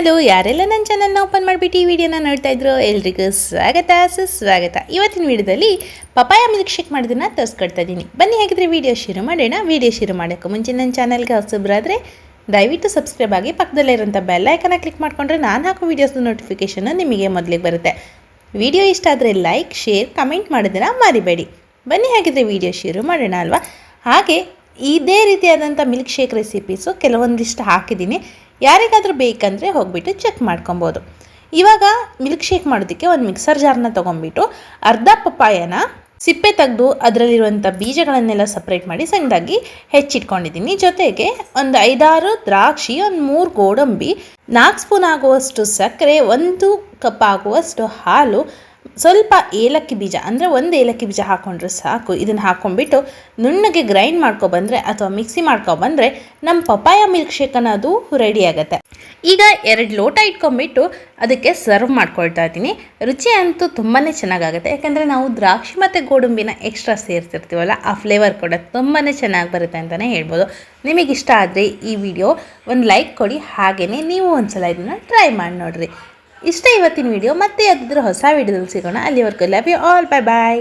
Hello, ಯಾರೆಲ್ಲ ನನ್ನ ಚಾನಲ್ನ ಓಪನ್ ಮಾಡಿಬಿಟ್ಟು ಈ ವಿಡಿಯೋನ ನೋಡ್ತಾ ಇದ್ರು ಎಲ್ರಿಗೂ ಸ್ವಾಗತ, ಸುಸ್ವಾಗತ. ಇವತ್ತಿನ ವಿಡಿಯೋದಲ್ಲಿ ಪಪಾಯ ಮಿಲ್ಕ್ ಶೇಕ್ ಮಾಡೋದನ್ನ ತೋರಿಸ್ಕೊಡ್ತಾ ಇದ್ದೀನಿ ಬನ್ನಿ, ಹಾಗಿದ್ರೆ ವಿಡಿಯೋ ಶುರು ಮಾಡೋಣ. ವಿಡಿಯೋ ಶುರು ಮಾಡೋಕ್ಕೂ ಮುಂಚೆ ನನ್ನ ಚಾನಲ್ಗೆ ಹೊಸಬ್ರಾದರೆ ದಯವಿಟ್ಟು ಸಬ್ಸ್ಕ್ರೈಬ್ ಆಗಿ ಪಕ್ಕದಲ್ಲೇ ಇರೋಂಥ ಬೆಲ್ ಐಕನ್ನ ಕ್ಲಿಕ್ ಮಾಡಿಕೊಂಡ್ರೆ ನಾನು ಹಾಕೋ ವೀಡಿಯೋಸ್ನ ನೋಟಿಫಿಕೇಷನ್ ನಿಮಗೆ ಮೊದಲಿಗೆ ಬರುತ್ತೆ. ವಿಡಿಯೋ ಇಷ್ಟ ಆದರೆ ಲೈಕ್ ಶೇರ್ ಕಮೆಂಟ್ ಮಾಡೋದನ್ನ ಮರಿಬೇಡಿ. ಬನ್ನಿ, ಹಾಗಿದ್ರೆ ವಿಡಿಯೋ ಶುರು ಮಾಡೋಣ ಅಲ್ವಾ? ಹಾಗೆ ಇದೇ ರೀತಿಯಾದಂಥ ಮಿಲ್ಕ್ ಶೇಕ್ ರೆಸಿಪೀಸು ಕೆಲವೊಂದಿಷ್ಟು ಹಾಕಿದ್ದೀನಿ. ಯಾರಿಗಾದರೂ ಬೇಕಂದರೆ ಹೋಗ್ಬಿಟ್ಟು ಚೆಕ್ ಮಾಡ್ಕೊಬೋದು. ಇವಾಗ ಮಿಲ್ಕ್ ಶೇಕ್ ಮಾಡೋದಕ್ಕೆ ಒಂದು ಮಿಕ್ಸರ್ ಜಾರ್ನ ತೊಗೊಂಬಿಟ್ಟು ಅರ್ಧ ಪಪ್ಪಾಯನ ಸಿಪ್ಪೆ ತೆಗೆದು ಅದರಲ್ಲಿರುವಂಥ ಬೀಜಗಳನ್ನೆಲ್ಲ ಸಪ್ರೇಟ್ ಮಾಡಿ ಸಣ್ಣದಾಗಿ ಹೆಚ್ಚಿಟ್ಕೊಂಡಿದ್ದೀನಿ. ಜೊತೆಗೆ ಒಂದು ಐದಾರು ದ್ರಾಕ್ಷಿ, ಒಂದು ಮೂರು ಗೋಡಂಬಿ, ನಾಲ್ಕು ಸ್ಪೂನ್ ಆಗುವಷ್ಟು ಸಕ್ಕರೆ, ಒಂದು ಕಪ್ ಆಗುವಷ್ಟು ಹಾಲು ಸ್ವಲ್ಪ ಏಲಕ್ಕಿ ಬೀಜ, ಅಂದರೆ ಒಂದು ಏಲಕ್ಕಿ ಬೀಜ ಹಾಕ್ಕೊಂಡ್ರೆ ಸಾಕು. ಇದನ್ನು ಹಾಕ್ಕೊಂಡ್ಬಿಟ್ಟು ನುಣ್ಣಗೆ ಗ್ರೈಂಡ್ ಮಾಡ್ಕೊಬಂದರೆ ಅಥವಾ ಮಿಕ್ಸಿ ಮಾಡ್ಕೊಬಂದರೆ ನಮ್ಮ ಪಪಾಯ ಮಿಲ್ಕ್ ಶೇಕ್ ಅನ್ನೋದು ರೆಡಿ ಆಗುತ್ತೆ. ಈಗ ಎರಡು ಲೋಟ ಇಟ್ಕೊಂಡ್ಬಿಟ್ಟು ಅದಕ್ಕೆ ಸರ್ವ್ ಮಾಡ್ಕೊಳ್ತಾ ಇದ್ದೀನಿ. ರುಚಿ ಅಂತೂ ತುಂಬಾ ಚೆನ್ನಾಗಾಗುತ್ತೆ. ಯಾಕಂದರೆ ನಾವು ದ್ರಾಕ್ಷಿ ಮತ್ತು ಗೋಡಂಬಿನ ಎಕ್ಸ್ಟ್ರಾ ಸೇರಿಸಿರ್ತೀವಲ್ಲ ಆ ಫ್ಲೇವರ್ ಕೂಡ ತುಂಬಾ ಚೆನ್ನಾಗಿ ಬರುತ್ತೆ ಅಂತಲೇ ಹೇಳ್ಬೋದು. ನಿಮಗಿಷ್ಟ ಆದರೆ ಈ ವಿಡಿಯೋ ಒಂದು ಲೈಕ್ ಕೊಡಿ. ಹಾಗೆಯೇ ನೀವು ಒಂದ್ಸಲ ಇದನ್ನು ಟ್ರೈ ಮಾಡಿ ನೋಡಿರಿ. ಇಷ್ಟ ಇವತ್ತಿನ ವಿಡಿಯೋ ಮತ್ತೆ ಯಾವುದಾದ್ರೂ ಹೊಸ ವಿಡಿಯೋದಲ್ಲಿ ಸಿಗೋಣ. ಅಲ್ಲಿವರೆಗೂ love you all bye bye